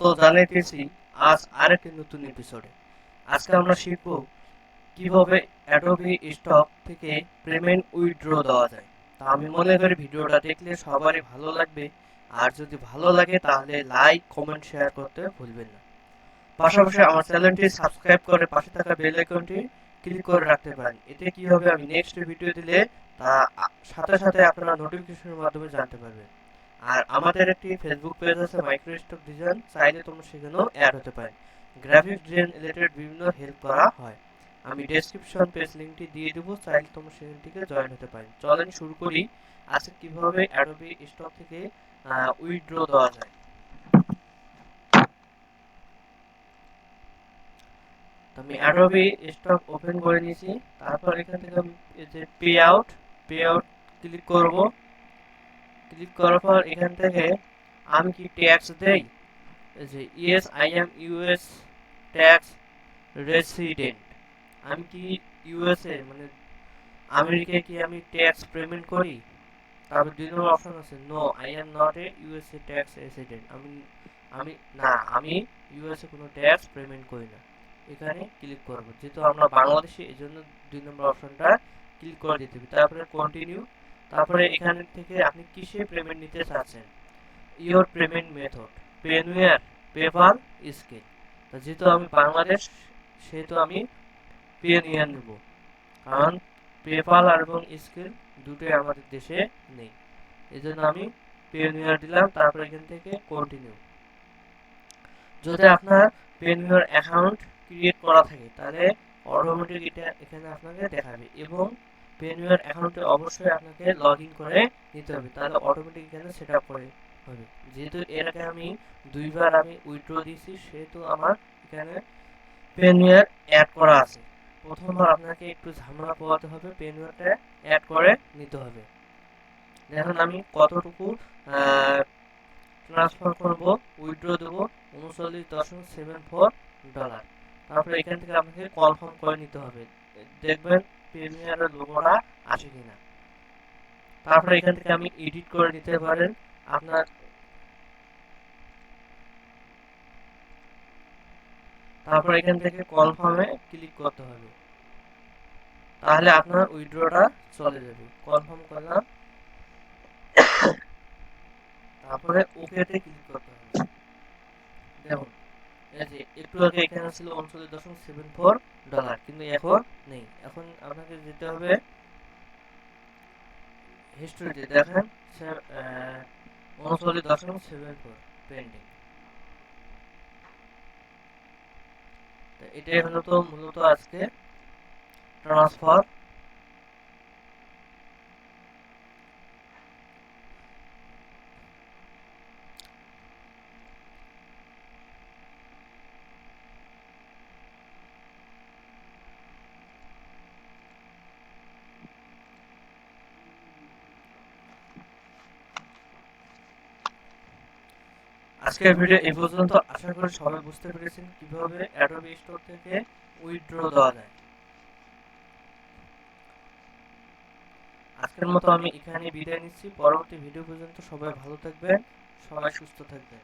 তো জানাইতেছি, আজ আরেকটি নতুন এপিসোডে আজকে আমরা শিখব কীভাবে অ্যাডোবি স্টক থেকে পেমেন্ট উইথড্র দেওয়া যায়। তা আমি মনে করি ভিডিওটা দেখলে সবারই ভালো লাগবে। আর যদি ভালো লাগে, তাহলে লাইক কমেন্ট শেয়ার করতে ভুলবেন না। পাশাপাশি আমার চ্যানেলটি সাবস্ক্রাইব করে পাশে থাকা বেল আইকনটি ক্লিক করে রাখতে পারেন। এতে কি হবে, আমি নেক্সট ভিডিও দিলে তা সাথে সাথে আপনারা নোটিফিকেশনের মাধ্যমে জানতে পারবেন। আর আমাদের একটি ফেসবুক পেজ আছে মাইক্রোস্টক ডিজাইন চাইলে তোমরা সেখানেও অ্যাড হতে পারেন গ্রাফিক্স ডিজাইন রিলেটেড বিভিন্ন হেল্প করা হয়। আমি ডেসক্রিপশন পেজ লিঙ্কটি দিয়ে দেবো, চাইলে তোমরা সেখান থেকে জয়েন হতে পারেন চলেন শুরু করি। আজকে কীভাবে অ্যাডোবি স্টক থেকে উইথড্র দেওয়া যায়? আমি অ্যাডোবি স্টক ওপেন করে নিয়েছি। তারপর এখান থেকে আমি যে pay out pay out click করব। ক্লিক করার পর এখান থেকে আমি কি ট্যাক্স দেই? এই যে yes I am US tax resident আমি কি ইউএসএ মানে আমেরিকায় কি আমি ট্যাক্স পেমেন্ট করি? তারপর দুই নম্বর অপশন আছে no I am not a USA tax resident আমি আমি না আমি ইউএসএ কোনো ট্যাক্স পেমেন্ট করি না। এখানে ক্লিক করব। যেহেতু আমরা বাংলাদেশি এই জন্য দুই নম্বর অপশনটা ক্লিক করে দিতে হবে। তারপরে কন্টিনিউ তারপরে এখান থেকে আপনি কিসে পেমেন্ট নিতে চাচ্ছেন? Your payment method Payoneer PayPal Skrill যেহেতু আমি বাংলাদেশ, সেহেতু আমি পেনুয়ার নেব। কারণ পেপাল আর এবং স্কেল দুটোই আমাদের দেশে নেই। এই জন্য আমি পেনুয়ার দিলাম, তারপরে এখান থেকে কন্টিনিউ যদি আপনার পেনুয়ার অ্যাকাউন্ট ক্রিয়েট করা থাকে, তাহলে অটোমেটিক এটা এখানে আপনাকে দেখাবে এবং পেনুয়ার অ্যাকাউন্টে অবশ্যই আপনাকে লগ ইন করে নিতে হবে। তাহলে অটোমেটিক এখানে সেট আপ করে হবে। যেহেতু এর আগে আমি দুইবার আমি উইথড্র দিয়েছি, সেহেতু আমার এখানে পেনুয়ার অ্যাড করা আছে। প্রথমবার আপনাকে একটু ঝামেলা পোয়াতে হবে পেনুয়ারটা অ্যাড করে নিতে হবে। দেখুন, আমি কতটুকু ট্রান্সফার করব উইথড্র দেবো, উনচল্লিশ দশমিক সেভেন ফোর ডলার তারপরে এখান থেকে আপনাকে কনফার্ম করে নিতে হবে। দেখবেন প্রিমিয়ারের লোগোটা আসে কিনা তারপরে এখান থেকে আমি এডিট করে নিতে পারেন। আপনার তারপর এখান থেকে কনফার্মে ক্লিক করতে হবে। তাহলে আপনার উইথড্রটা চলে যাবে। কনফার্ম করলাম। তারপরে ওকেতে ক্লিক করতে হবে। দেখুন এই যে একটু আগে এখানে ছিল উনচল্লিশ দশমিক সেভেন ফোর ডলার কিন্তু এখন নেই। এখন আপনাকে যেতে হবে হিস্ট্রিতে দেখেন। উনচল্লিশ দশমিক সেভেন ফোর পেন্ডিং এটাই হলো তো মূলত আজকে ট্রান্সফার আজকের ভিডিও এই পর্যন্ত। আশা করি সবাই বুঝতে পেরেছেন কীভাবে অ্যাডোবি স্টোর থেকে উইথড্র দেওয়া যায়। আজকের মতো আমি এখানে বিদায় নিচ্ছি। পরবর্তী ভিডিও পর্যন্ত সবাই ভালো থাকবেন, সবাই সুস্থ থাকবেন।